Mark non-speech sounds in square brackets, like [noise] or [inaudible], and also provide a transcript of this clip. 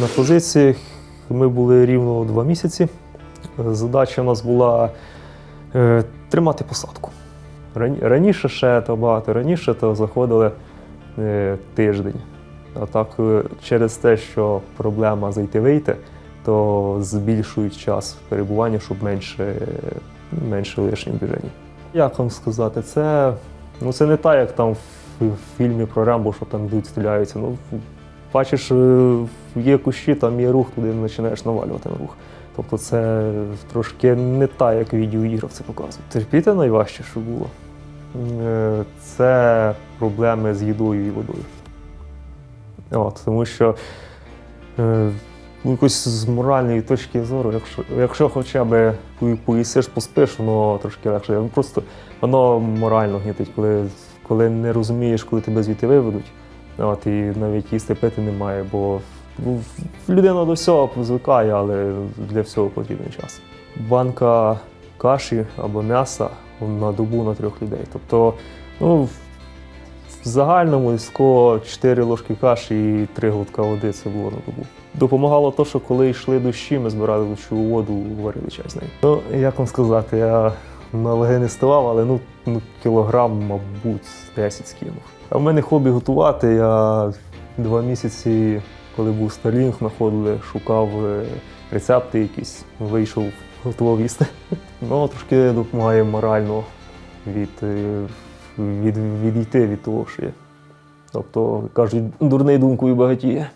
На позиціях ми були рівно два місяці. Задача у нас була е, тримати посадку. Раніше ще то багато раніше то заходили е, тиждень. А так е, через те, що проблема зайти-вийти, то збільшують час перебування, щоб менше, менше лишніх движень. Як вам сказати, це, ну, це не так, як там в фільмі про Рембо, що там йдуть, стріляються. Ну, бачиш, е, є кущі, там є рух, туди починаєш навалювати на рух. Тобто це трошки не так, як відеоіграх це показує. Терпіти найважче, що було. Е, Це проблеми з їдою і водою. От, тому що е, ну, якось з моральної точки зору, якщо, якщо хоча б пої- поїсиш, поспиш, воно трошки легше. Просто воно морально гнітить, коли, коли не розумієш, коли тебе звідти виведуть. От, і навіть їсти пити немає, бо ну, людина до всього звикає, але для всього потрібен час. Банка каші або м'яса на добу на трьох людей. Тобто, ну, в загальному кого 4 ложки каші і 3 глотка води це було на добу. Допомагало те, що коли йшли дощі, ми збирали дощову воду, варили чай з нею. Ну, як вам сказати, я на не ставав, але ну, ну кілограм, мабуть, 10 скинув. А в мене хобі готувати. Я два місяці, коли був Старлінг, знаходили, шукав е, рецепти якісь, вийшов, готував їсти. [laughs] Ну, трошки допомагає морально від, е, від, відійти від того, що є. Тобто, кажуть, дурний думкою багатіє.